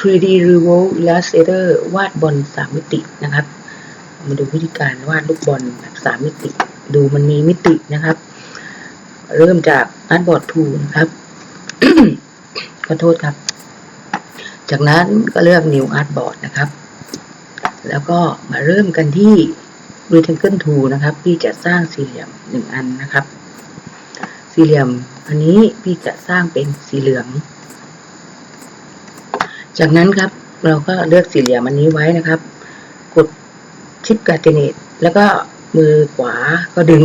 3D Revolve Illustrator วาดบอลสามมิตินะครับ มาดูวิธีการวาดลูกบอลแบบสามมิติ ดูมันมีมิตินะครับ เริ่มจาก Artboard 2 นะครับ ขอโทษครับ จากนั้นก็เลือก New Artboard นะครับ แล้วก็มาเริ่มกันที่ Rectangle Tool นะครับ พี่จะสร้างสี่เหลี่ยมหนึ่งอันนะครับ สี่เหลี่ยมอันนี้พี่จะสร้างเป็นสีเหลือง จากนั้นครับเราก็เลือกสี่เหลี่ยมอันนี้ไว้นะครับ กดชิปกาตเนตแล้วก็มือขวาก็ดึง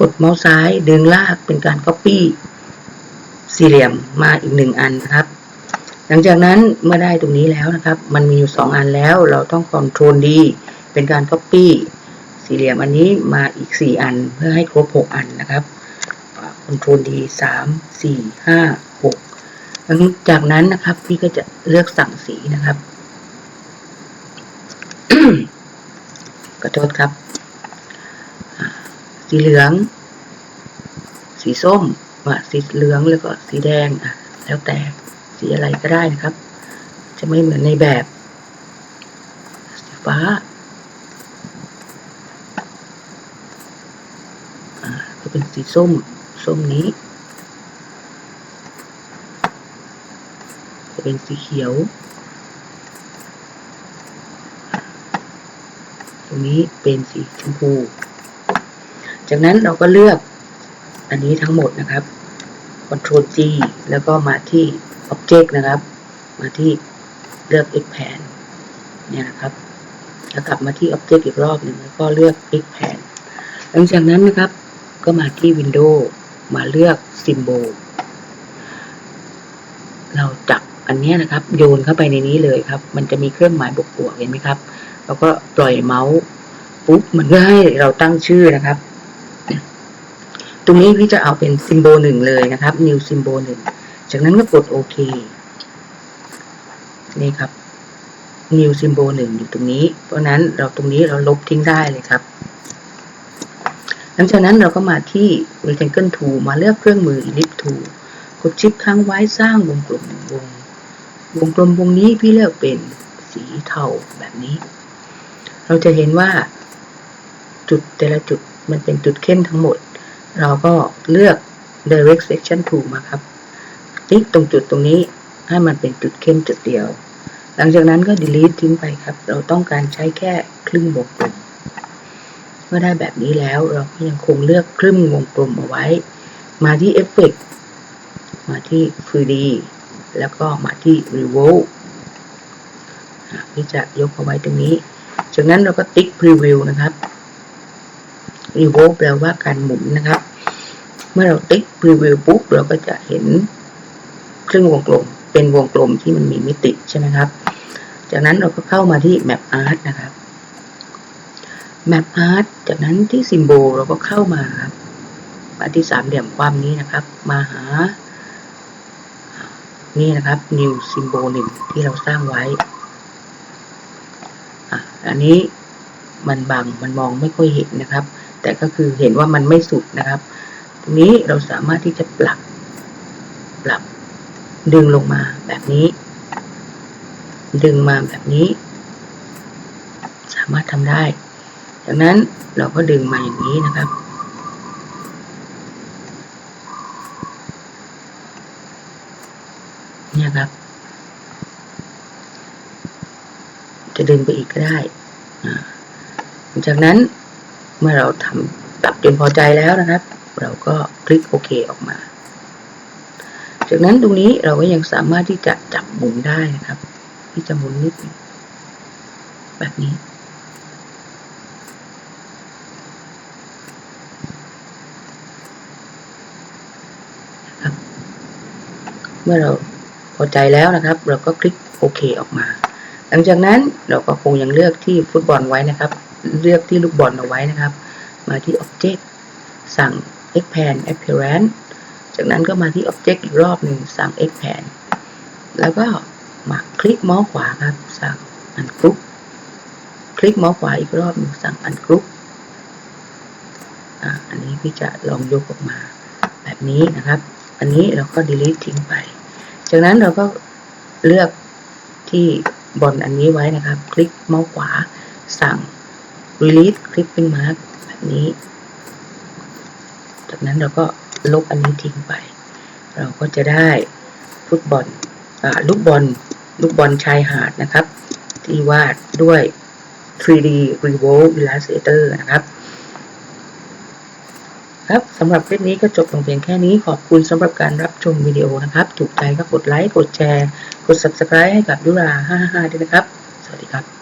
กดเมาส์ซ้ายดึงลากเป็นการ Copy สี่เหลี่ยมมาอีกหนึ่งอันนะครับ หลังจากนั้นเมื่อได้ตรงนี้แล้วนะครับ มันมีอยู่สองอันแล้วเราต้อง Ctrl D เป็นการ Copy สี่เหลี่ยมอันนี้มาอีกสี่อันเพื่อให้ครบหกอันนะครับ Ctrl D สามสี่ห้าหก จากนั้นนะครับ พี่ก็จะเลือกสั่งสีนะครับขอโทษครับ สีเหลือง สีส้มว่าสีเหลืองแล้วก็สีแดงอะแล้วแต่สีอะไรก็ได้นะครับ จะไม่เหมือนในแบบสีฟ้าอ่าก็เป็นสีส้ม ส้มนี้ จะ เป็นสีเขียว ตรงนี้เป็นสีชมพู จากนั้นเราก็เลือกอันนี้ทั้งหมดนะครับ Ctrl G แล้วก็มาที่ Object นะครับ มาที่เลือก Expand เนี่ยนะครับแล้วกลับมาที่ Object อีกรอบหนึ่งแล้วก็เลือก Expand หลังจากนั้นนะครับ ก็มาที่ Window มาเลือก Symbol เราจับ อันนี้นะครับโยนเข้าไปในนี้เลยครับ มันจะมีเครื่องหมายบวกๆเห็นไหมครับ แล้วก็ปล่อยเมาส์ปุ๊บมันก็ให้เราตั้งชื่อนะครับ ตรงนี้พี่จะเอาเป็นซิมโบลหนึ่งเลยนะครับ new ซิมโบลหนึ่งจากนั้นก็กดโอเคนี่ครับ new ซิมโบลหนึ่งอยู่ตรงนี้ เพราะนั้นเราตรงนี้เราลบทิ้งได้เลยครับหลังจากนั้นเราก็มาที่ rectangle tool มาเลือกเครื่องมือ ellipse tool กดชิปค้างไว้สร้างวงกลมหนึ่งวง วงกลมวงนี้พี่เลือกเป็นสีเทาแบบนี้ เราจะเห็นว่า จุดแต่ละจุดมันเป็นจุดเข้มทั้งหมด เราก็เลือก direct section tool มาครับติ๊กตรงจุดตรงนี้ให้มันเป็นจุดเข้มจุดเดียว หลังจากนั้นก็ delete ทิ้งไปครับ เราต้องการใช้แค่ครึ่งวงกลมเมื่อได้แบบนี้แล้วเราก็ยังคงเลือกครึ่งวงกลมเอาไว้ มาที่ Effect มาที่ 3D แล้วก็มาที่ Revolve อะที่จะยกเอาไว้ตรงนี้จากนั้นเราก็ติ๊ก Preview นะครับ Revolve แปลว่าการหมุนนะครับ เมื่อเราติ๊ก Preview ปุ๊บเราก็จะเห็นเครึ่องวงกลม เป็นวงกลมที่มันมีมิติใช่ไหมครับ จากนั้นเราก็เข้ามาที่ Map Art นะครับ Map Art จากนั้นที่ Symbol เราก็เข้ามาครับมาที่สามเหลี่ยมความนี้นะครับ มาหา นี่นะครับ new symbol หนึ่งที่เราสร้างไว้อะอันนี้มันบังมันมองไม่ค่อยเห็นนะครับ แต่ก็คือเห็นว่ามันไม่สุดนะครับตรงนี้เราสามารถที่จะปรับปรับ ดึงลงมาแบบนี้ ดึงมาแบบนี้ สามารถทำได้จากนั้นเราก็ดึงมาอย่างนี้นะครับ เนี่ยครับ จะดึงไปอีกก็ได้หลังจากนั้นเมื่อเราทำปรับจนพอใจแล้วนะครับ เราก็คลิกโอเคออกมา จากนั้นตรงนี้เราก็ยังสามารถที่จะจับหมุนได้นะครับ ที่จะหมุนนิดแบบนี้ครับเมื่อเรา อใจแล้วนะครับ เราก็คลิกโอเคออกมา หลังจากนั้นเราก็คงยังเลือกที่ฟุตบอลไว้นะครับ เลือกที่ลูกบอลเอาไว้นะครับ มาที่ Object สั่ง Expand Appearance จากนั้นก็มาที่ Object อีกรอบหนึ่งสั่ง Expand แล้วก็มาคลิกเมาส์ขวาครับ สั่ง Ungroup คลิกเมาส์ขวาอีกรอบหนึ่งสั่ง Ungroup อันนี้พี่จะลองยกออกมา แบบนี้นะครับ อันนี้เราก็ delete ทิ้งไป จากนั้นเราก็เลือกที่บอลอันนี้ไว้นะครับ คลิกเมาส์ขวา สั่ง release clipping mark แบบนี้ จากนั้นเราก็ลบอันนี้ทิ้งไป เราก็จะได้ฟุตบอลลูกบอลลูกบอลชายหาดนะครับ ที่วาดด้วย 3D Revolve Illustrator นะครับ ครับสำหรับคลิปนี้ก็จบลงเพียงแค่นี้ขอบคุณสำหรับการรับชมวิดีโอนะครับ ถูกใจก็กดไลค์กดแชร์ กด Subscribe ให้กับยุรา55ด้วยนะครับ สวัสดีครับ